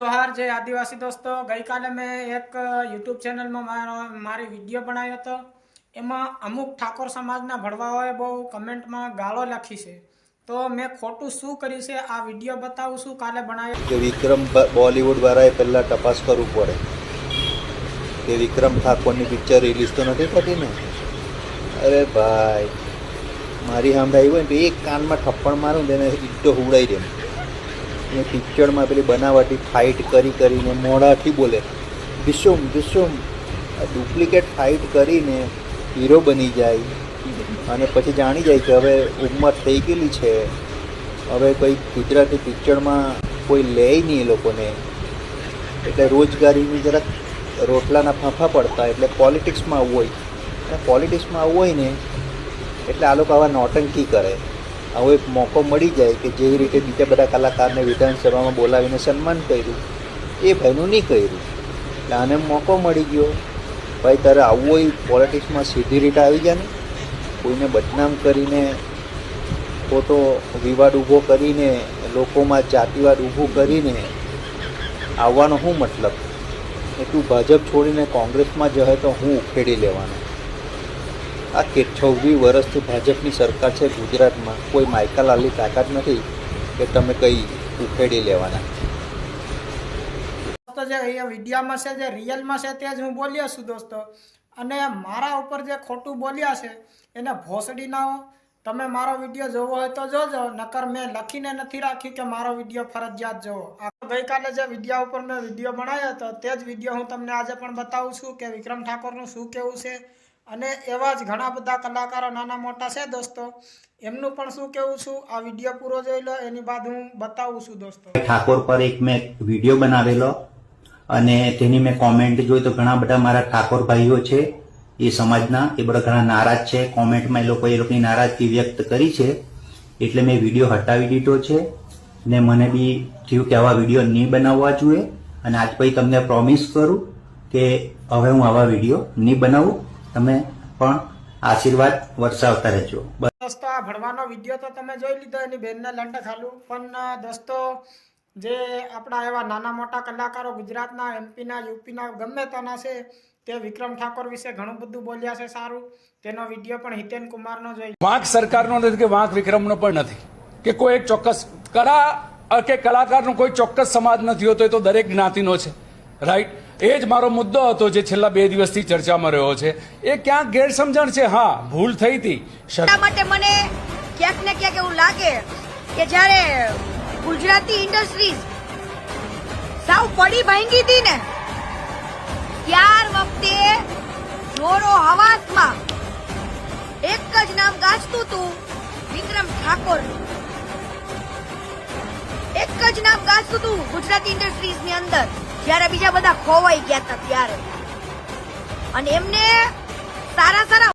જોહાર જય આદિવાસી દોસ્તો, ગઈકાલે મેં એક યુટ્યુબ ચેનલમાં મારો, મારી વીડિયો બનાવ્યો હતો. એમાં અમુક ઠાકોર સમાજના ભડવાઓએ બહુ કમેન્ટમાં ગાળો લખી છે. તો મેં ખોટું શું કર્યું છે? આ વીડિયો બતાવું છું. કાલે બનાવ્યો વિક્રમ બોલીવુડ વાળાએ પહેલાં તપાસ કરવું પડે. કે વિક્રમ ઠાકોરની પિક્ચર રિલીઝ તો નથી થતી ને? અરે ભાઈ, મારી આવી હોય ને એક કાનમાં થપ્પડ મારું ને એને હુડાઈ દે. ને પિક્ચરમાં પેલી બનાવટી ફાઇટ કરી કરીને મોઢાથી બોલે. વિશુમ વિશુમ ડુપ્લિકેટ ફાઇટ કરીને હીરો બની જાય. અને પછી જાણી જાય કે હવે ઉંમર થઈ ગયેલી છે. હવે કોઈ ગુજરાતી પિક્ચરમાં કોઈ લે નહીં એ લોકોને. એટલે રોજગારીની જરાક રોટલાના ફાંફા પડતા એટલે પોલિટિક્સમાં આવવું હોય. પોલિટિક્સમાં આવવું હોય ને, એટલે આ લોકો આવા નોટંકી કરે. આવો એક મોકો મળી જાય કે જેવી રીતે બીજા બધા કલાકારને વિધાનસભામાં બોલાવીને સન્માન કર્યું, એ ભાઈનું નહીં કર્યું. એટલે આને મોકો મળી ગયો. ભાઈ, તારે આવવું હોય પોલિટિક્સમાં સીધી રીતે આવી જાય ને. કોઈને બદનામ કરીને ખોટો વિવાદ ઊભો કરીને, લોકોમાં જાતિવાદ ઊભું કરીને આવવાનો શું મતલબ? એ તું ભાજપ છોડીને કોંગ્રેસમાં જશે તો હું ઉખેડી લેવાનો. આ કે છવ્વીસ વર્ષથી ભાજપની સરકાર છે, ગુજરાતમાં કોઈ માયકાલાલની તાકાત નથી કે તમે કંઈ ઉખેડી લેવાના. દોસ્તો જે અહીંયા વિડીયામાં છે, જે રિયલમાં છે તે જ હું બોલ્યો છું દોસ્તો. અને મારા ઉપર જે ખોટું બોલ્યા છે, એને ભોસડી નાઓ તમે મારો વીડિયો જોવો હોય તો જોજો, નકર મેં લખીને નથી રાખ્યું કે મારો વીડિયો ફરજિયાત જોવો. ગઈકાલે જે વિડીયા ઉપર મેં વીડિયો બનાવ્યો હતો, તે જ વીડિયો હું તમને આજે પણ બતાવું છું કે વિક્રમ ઠાકોરનું શું કેવું છે અને એવા જ ઘણા બધા કલાકારો નાના મોટા છે દોસ્તો. એમનું પણ શું કેવું છું? આ વીડિયો પૂરો જોઈ લો, એની બાદ હું બતાવું છું દોસ્તો. ઠાકોર પર એક મેં વીડિયો બનાવેલો અને તેની મેં કોમેન્ટ જોઈ તો ઘણા બધા મારા ઠાકોર ભાઈઓ છે, એ સમાજના, એ બધા ઘણા નારાજ છે. કોમેન્ટમાં એ લોકો એ લોકોની નારાજગી વ્યક્ત કરી છે, એટલે મેં વીડિયો હટાવી દીધો છે. ને મને બી થયું કે આવા વીડિયો નહીં બનાવવા જોઈએ. અને આજ પછી તમને પ્રોમિસ કરું કે હવે હું આવા વીડિયો નહીં બનાવું. તમે પણ આશીર્વાદ વરસાવતા રહેજો. દોસ્તો આ ભણવાનો વીડિયો તો તમે જોઈ લીધો એની બેનને લંડ ખાલું. પણ દોસ્તો જે આપણા એવા નાના મોટા કલાકારો ગુજરાતના એમપીના યુપીના ગમે તેના છે તે વિક્રમ ઠાકોર વિશે ઘણું બધું બોલ્યા છે સારું. તેનો વીડિયો પણ હિતેન કુમારનો જોઈ. વાંક સરકારનો નથી કે વાંક વિક્રમનો પણ નથી. કે કોઈ એક ચોક્કસ કલા અ, કે કલાકારનો કોઈ ચોક્કસ સમાજ નથી હોતો એ તો દરેક જ્ઞાતિનો છે. રાઈટ એ જ મારો મુદ્દો હતો જે છેલ્લા બે દિવસથી ચર્ચામાં રહ્યો છે. એ ક્યાંક ગેરસમજણ છે, હા, ભૂલ થઈ હતી. માટે મને ક્યાંક ને ક્યાંક એવું લાગે કે જ્યારે ગુજરાતી ઇન્ડસ્ટ્રીઝ સાવ પડી ભાંગી હતી ને, ત્યાર વખતે જોરો હવાસમાં એક જ નામ ગાજતું હતું, વિક્રમ ઠાકોર. એક જ નામ ગાજતું હતું ગુજરાતી ઇન્ડસ્ટ્રીઝની અંદર. જ્યારે બીજા બધા ખોવાઈ ગયા હતા ત્યારે. અને એમને સારા સારા